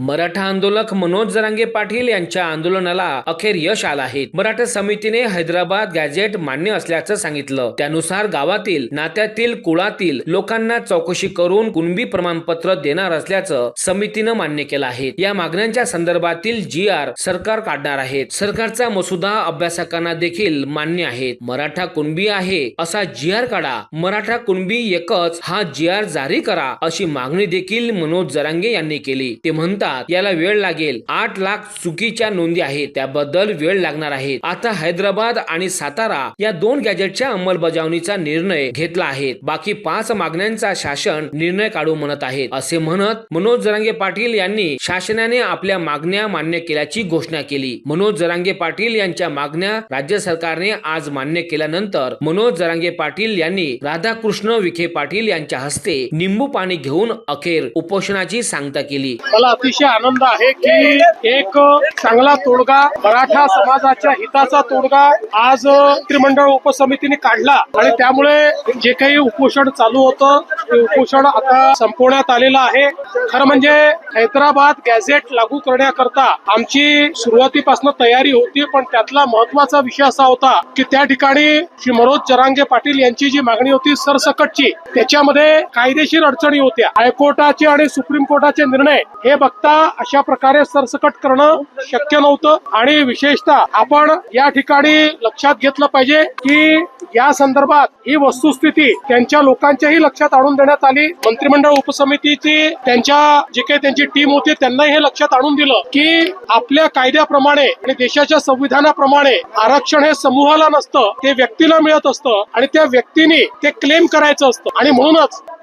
मराठा आंदोलक मनोज जरांगे पाटील यांच्या आंदोलनाला अखेर यश आलं आहे. मराठा समितीने हैदराबाद गॅझेट मान्य असल्याचं सांगितलं. त्यानुसार गावातील नात्यातील कुळातील लोकांना चौकशी करून कुणबी प्रमाणपत्र देणार असल्याचं समितीनं मान्य केलं आहे. या मागण्यांच्या संदर्भातील जी आर सरकार काढणार आहेत सरकारचा मसुदा अभ्यासकांना देखील मान्य आहे. मराठा कुणबी आहे असा जी आर काढा. मराठा कुणबी एकच हा जी आर जारी करा अशी मागणी देखील मनोज जरांगे यांनी केली. ते म्हणतात याला वेळ लागेल. आठ लाख चुकीच्या नोंदी आहेत. त्याबद्दल वेळ लागणार आहे. आता हैदराबाद आणि सातारा या दोन गॅजेटच्या अंमलबजावणीचा निर्णय घेतला आहे. बाकी पाच मागण्यांचा शासन निर्णय काढू म्हणत आहेत असे म्हणत मनोज जरांगे पाटील यांनी शासनाने आपल्या मागण्या मान्य केल्याची घोषणा केली. मनोज जरांगे पाटील यांच्या मागण्या राज्य सरकारने आज मान्य केल्यानंतर मनोज जरांगे पाटील यांनी राधाकृष्ण विखे पाटील यांच्या हस्ते निंबू पाणी घेऊन अखेर उपोषणाची सांगता केली. मला अतिशय आनंद आहे की एक चांगला तोडगा मराठा समाजाच्या हिताचा तोडगा आज मंत्रिमंडळ उपसमितीने काढला. आणि त्यामुळे जे काही उपोषण चालू होतं ते उपोषण आता संपवण्यात आलेलं आहे. खरं म्हणजे हैदराबाद गॅझेट लागू करण्याकरता आमची सुरुवातीपासून तयारी होती पण त्यातला महत्त्वाचा विषय असा होता की त्या ठिकाणी श्री मनोज जरांगे पाटील यांची जी मागणी होती सरसकटची त्याच्यामध्ये कायदेशीर अडचणी होत्या. हायकोर्टाचे आणि सुप्रीम कोर्टाचे निर्णय हे बघता अशा प्रकारे सरसकट करणं शक्य नव्हतं. आणि विशेषतः आपण या ठिकाणी लक्षात घेतलं पाहिजे की या संदर्भात ही वस्तुस्थिती त्यांच्या लोकांच्याही लक्षात आणून देण्यात आली. मंत्रिमंडळ उपसमितीची त्यांच्या जे काही त्यांची टीम होती त्यांनाही हे लक्षात आणून दिलं की आपल्या कायद्याप्रमाणे आणि देशाच्या संविधानाप्रमाणे आरक्षण हे समूहाला नसतं ते व्यक्तीला मिळत असतं आणि त्या व्यक्तीने ते क्लेम करायचं असतं. आणि म्हणूनच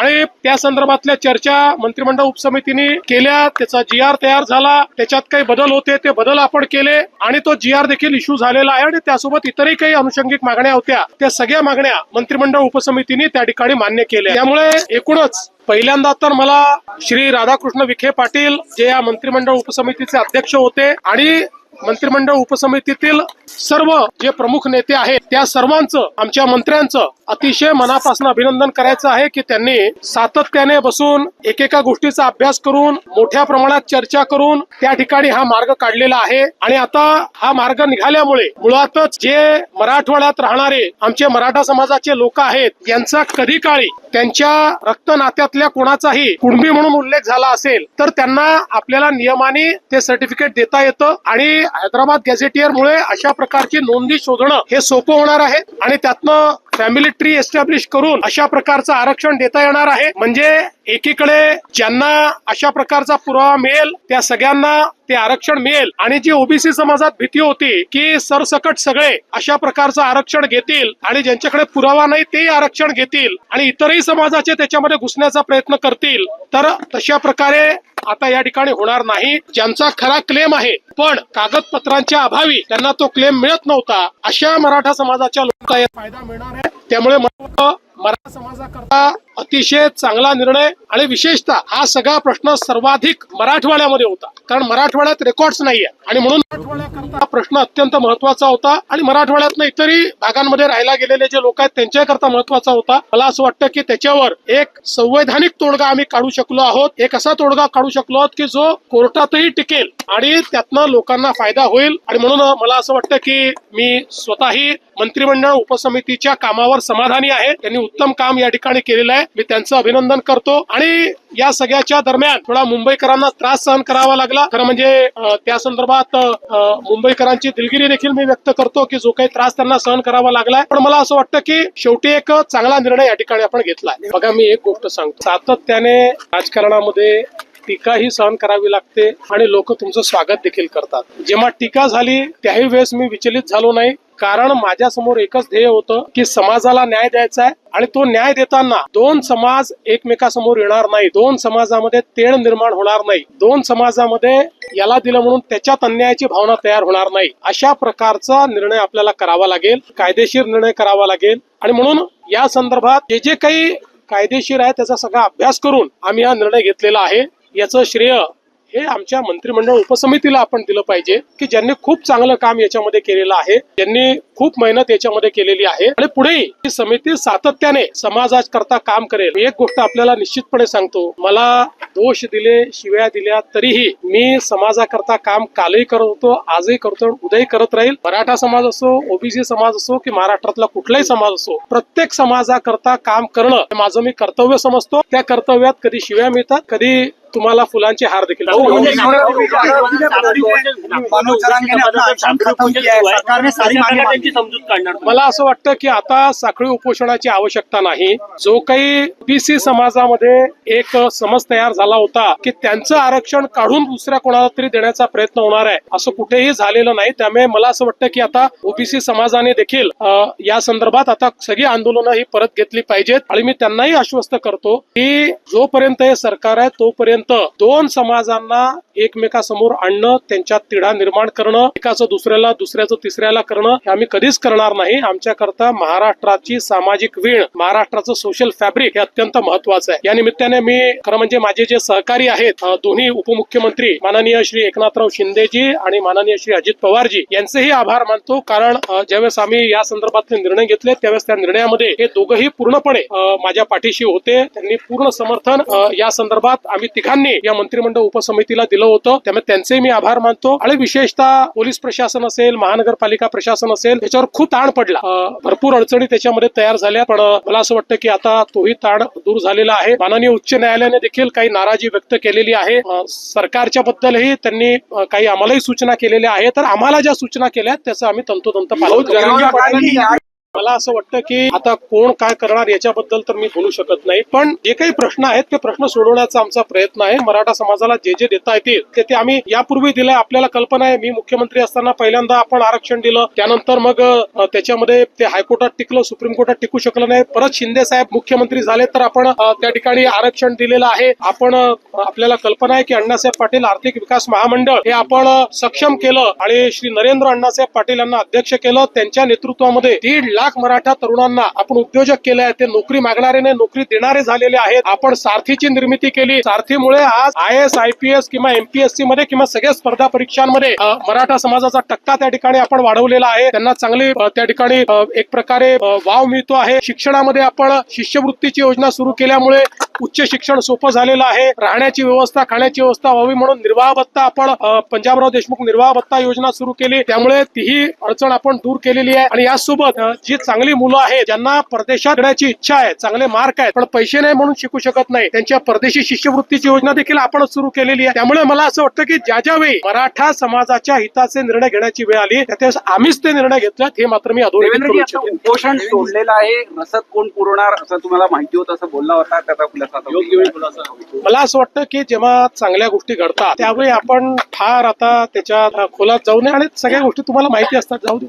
आणि त्या संदर्भातल्या चर्चा मंत्रिमंडळ उपसमितीने केल्या. त्याचा जी आर तयार झाला. त्याच्यात काही बदल होते ते बदल आपण केले. आणि तो जी आर देखील इश्यू झालेला आहे. आणि त्यासोबत इतरही काही अनुषंगिक मागण्या होत्या. त्या सगळ्या मागण्या मंत्रिमंडळ उपसमितीने त्या ठिकाणी मान्य केल्या. त्यामुळे एकूणच पहिल्यांदा तर मला श्री राधाकृष्ण विखे पाटील जे या मंत्रिमंडळ उपसमितीचे अध्यक्ष होते आणि मंत्रिमंडळ उपसमितीतील सर्व जे प्रमुख नेते आहेत त्या सर्वांचं आमच्या मंत्र्यांचं अतिशय मनापासून अभिनंदन करायचं आहे की त्यांनी सातत्याने बसून एकेका गोष्टीचा अभ्यास करून मोठ्या प्रमाणात चर्चा करून त्या ठिकाणी हा मार्ग काढलेला आहे. आणि आता हा मार्ग निघाल्यामुळे मुळातच जे मराठवाड्यात राहणारे आमचे मराठा समाजाचे लोक आहेत यांचा कधी काळी त्यांच्या रक्त नात्यातल्या कोणाचाही कुणबी म्हणून उल्लेख झाला असेल तर त्यांना आपल्याला नियमाने ते सर्टिफिकेट देता येतं. आणि हैदराबाद गॅझेटियर मुळे अशा प्रकारची नोंदी शोधणं हे सोपं होणार आहे. आणि त्यातनं फॅमिली ट्री एस्टॅब्लिश करून अशा प्रकारचं आरक्षण देता येणार आहे. म्हणजे एकीकडे ज्यांना अशा प्रकारचा पुरावा मिळेल त्या सगळ्यांना ते आरक्षण मिळेल. आणि जी ओबीसी समाजात भीती होती की सरसकट सगळे अशा प्रकारचं आरक्षण घेतील आणि ज्यांच्याकडे पुरावा नाही ते आरक्षण घेतील आणि इतरही समाजाचे त्याच्यामध्ये घुसण्याचा प्रयत्न करतील तर तशा प्रकारे आता या ठिकाणी होणार नाही. ज्यांचा खरा क्लेम आहे पण कागदपत्रांच्या अभावी त्यांना तो क्लेम मिळत नव्हता अशा मराठा समाजाच्या लोकांना फायदा मिळणार आहे. त्यामुळे मला मराठा समाजाकरता अतिशय चांगला निर्णय आणि विशेषतः हा सगळा प्रश्न सर्वाधिक मराठवाड्यामध्ये होता. कारण मराठवाड्यात रेकॉर्ड्स नाहीये. आणि म्हणून मराठवाड्याकरता हा प्रश्न अत्यंत महत्त्वाचा होता. आणि मराठवाड्यातनं इतरही भागांमध्ये राहायला गेलेले जे लोक आहेत त्यांच्याकरता महत्त्वाचा होता. मला असं वाटतं की त्याच्यावर एक संवैधानिक तोडगा आम्ही काढू शकलो आहोत. एक असा तोडगा काढू शकलो आहोत की जो कोर्टातही टिकेल आणि त्यातनं लोकांना फायदा होईल. आणि म्हणून मला असं वाटतं की मी स्वतःही मंत्रिमंडळ उपसमितीच्या कामावर समाधानी आहे. त्यांनी उत्तम काम या ठिकाणी केलेलं आहे. मी त्यांचं अभिनंदन करतो. आणि या सगळ्याच्या दरम्यान थोडा मुंबईकरांना त्रास सहन करावा लागला. खरं म्हणजे त्या संदर्भात मुंबईकरांची दिलगिरी देखील मी व्यक्त करतो की जो काही त्रास त्यांना सहन करावा लागलाय. पण मला असं वाटतं की शेवटी एक चांगला निर्णय या ठिकाणी आपण घेतलाय. बघा मी एक गोष्ट सांगतो. सातत्याने राजकारणामध्ये टीकाही सहन करावी लागते आणि लोक तुमचं स्वागत देखील करतात. जेव्हा टीका झाली त्याही वेळेस मी विचलित झालो नाही. कारण माझ्यासमोर एकच ध्येय होतं की समाजाला न्याय द्यायचा आहे आणि तो न्याय देताना दोन समाज एकमेकासमोर येणार नाही. दोन समाजामध्ये तेढ निर्माण होणार नाही. दोन समाजामध्ये याला दिलं म्हणून त्याच्यात अन्यायाची भावना तयार होणार नाही. अशा प्रकारचा निर्णय आपल्याला करावा लागेल. कायदेशीर निर्णय करावा लागेल. आणि म्हणून या संदर्भात जे जे काही कायदेशीर आहे त्याचा सगळा अभ्यास करून आम्ही हा निर्णय घेतलेला आहे. याचं श्रेय हे आमच्या मंत्रिमंडळ उपसमितीला आपण दिलं पाहिजे की ज्यांनी खूप चांगलं काम याच्यामध्ये केलेलं आहे ज्यांनी खूप मेहनत याच्यामध्ये केलेली आहे. आणि पुढे ही समिती सातत्याने समाजाकरता काम करेल. एक गोष्ट आपल्याला निश्चितपणे सांगतो मला दोष दिले शिव्या दिल्या तरीही मी समाजाकरता काम कालही करत होतो आजही करतो उदय उद्याही करत राहील. मराठा समाज असो ओबीसी समाज असो की महाराष्ट्रातला कुठलाही समाज असो प्रत्येक समाजाकरता काम करणं माझं मी कर्तव्य समजतो. त्या कर्तव्यात कधी शिव्या मिळतात कधी तुम्हाला फुलांचे हार देखील है मला असं वाटतं की आता साखळी उपोषणाची आवश्यकता नाही जो काही बीसी समाजामध्ये एक समज तयार झाला होता की त्यांचं आरक्षण काढून दुसऱ्या कोणाला तरी देण्याचा प्रयत्न होणार आहे असं कुठेही झालेलं नाही त्यामुळे मला असं वाटतं की आता ओबीसी समाजाने देखील या संदर्भात आता सगळी आंदोलनं ही परत घेतली पाहिजेत आणि मी त्यांनाही आश्वस्त करतो की जोपर्यंत हे सरकार आहे तोपर्यंत दोन समाजांना एकमेकासमोर आणणं त्यांच्यात तिढा निर्माण करणं एकाचं दुसऱ्याला दुसऱ्याचं तिसऱ्याला करणं हे आम्ही कधीच करणार नाही. आमच्याकरता महाराष्ट्राची सामाजिक वीण महाराष्ट्राचं सोशल फॅब्रिक हे अत्यंत महत्वाचं आहे. या निमित्ताने मी खरं म्हणजे माझे जे सहकारी आहेत दोन्ही उपमुख्यमंत्री माननीय श्री एकनाथराव शिंदेजी आणि माननीय श्री अजित पवारजी यांचेही आभार मानतो. कारण ज्यावेळेस आम्ही या संदर्भातले निर्णय घेतले त्यावेळेस त्या निर्णयामध्ये हे दोघंही पूर्णपणे माझ्या पाठीशी होते. त्यांनी पूर्ण समर्थन या संदर्भात आम्ही तिघांनी या मंत्रिमंडळ उपसमितीला दिलं होतं. त्यामुळे त्यांचे मी आभार मानतो. आणि विशेषतः पोलीस प्रशासन असेल महानगरपालिका प्रशासन असेल याच्यावर खूप ताण पडला. भरपूर अडचणी त्याच्यामध्ये तयार झाल्या. पण मला असं वाटतं की आता तोही ताण दूर झालेला आहे. माननीय उच्च न्यायालयाने देखील काही नाराजी व्यक्त केलेली आहे. सरकारच्या बद्दलही त्यांनी काही आम्हालाही सूचना केलेल्या आहेत. तर आम्हाला ज्या सूचना केल्या त्याचं आम्ही तंतोतंत पालन मला असं वाटतं की आता कोण काय करणार याच्याबद्दल तर मी बोलू शकत नाही. पण जे काही प्रश्न आहेत ते प्रश्न सोडवण्याचा आमचा प्रयत्न आहे. मराठा समाजाला जे जे देता येतील ते ते आम्ही यापूर्वी दिलंय. आपल्याला कल्पना आहे मी मुख्यमंत्री असताना पहिल्यांदा आपण आरक्षण दिलं. त्यानंतर मग त्याच्यामध्ये ते हायकोर्टात टिकलं सुप्रीम कोर्टात टिकू शकलं नाही. परत शिंदे साहेब मुख्यमंत्री झाले तर आपण त्या ठिकाणी आरक्षण दिलेलं आहे. आपण आपल्याला कल्पना आहे की अण्णासाहेब पाटील आर्थिक विकास महामंडळ हे आपण सक्षम केलं आणि श्री नरेंद्र अण्णासाहेब पाटील यांना अध्यक्ष केलं. त्यांच्या नेतृत्वामध्ये दीड लाख मराठा तरुणांना आपण उद्योजक केले आहेत ते नोकरी मागणारे नाही नोकरी देणारे झालेले आहेत. आपण सारथीची निर्मिती केली. सारथीमुळे आज I S I P S किंवा एमपीएससी मध्ये किंवा सगळ्या स्पर्धा परीक्षांमध्ये मराठा समाजाचा टक्का त्या ठिकाणी आपण वाढवलेला आहे. त्यांना चांगली त्या ठिकाणी एक प्रकारे वाव मिळतो आहे. शिक्षणामध्ये आपण शिष्यवृत्तीची योजना सुरू केल्यामुळे उच्च शिक्षण सोपं झालेलं आहे. राहण्याची व्यवस्था खाण्याची व्यवस्था व्हावी म्हणून निर्वाह भत्ता आपण पंजाबराव देशमुख निर्वाह भत्ता योजना सुरू केली. त्यामुळे तीही अडचण आपण दूर केलेली आहे. आणि यासोबत अ, जी चांगली मुलं आहेत ज्यांना परदेशात येण्याची इच्छा आहे चांगले मार्क आहेत पण पैसे नाही म्हणून शिकू शकत नाही. त्यांच्या परदेशी शिष्यवृत्तीची योजना देखील आपण सुरू केलेली आहे. त्यामुळे मला असं वाटतं की ज्या ज्या वेळी मराठा समाजाच्या हिताचे निर्णय घेण्याची वेळ आली त्यावेळेस आम्हीच ते निर्णय घेतलेत हे मात्र मी अधोरेखित इच्छितो. उपोषण सोडलेलं आहे रसद कोण पुरवणार असं तुम्हाला माहिती होतं असं बोलला होता त्याचा खुलासा. मला असं वाटतं की जेव्हा चांगल्या गोष्टी घडतात त्यावेळी आपण फार आता त्याच्या खोलात जाऊ नये आणि सगळ्या गोष्टी तुम्हाला माहिती असतात जाऊ दे.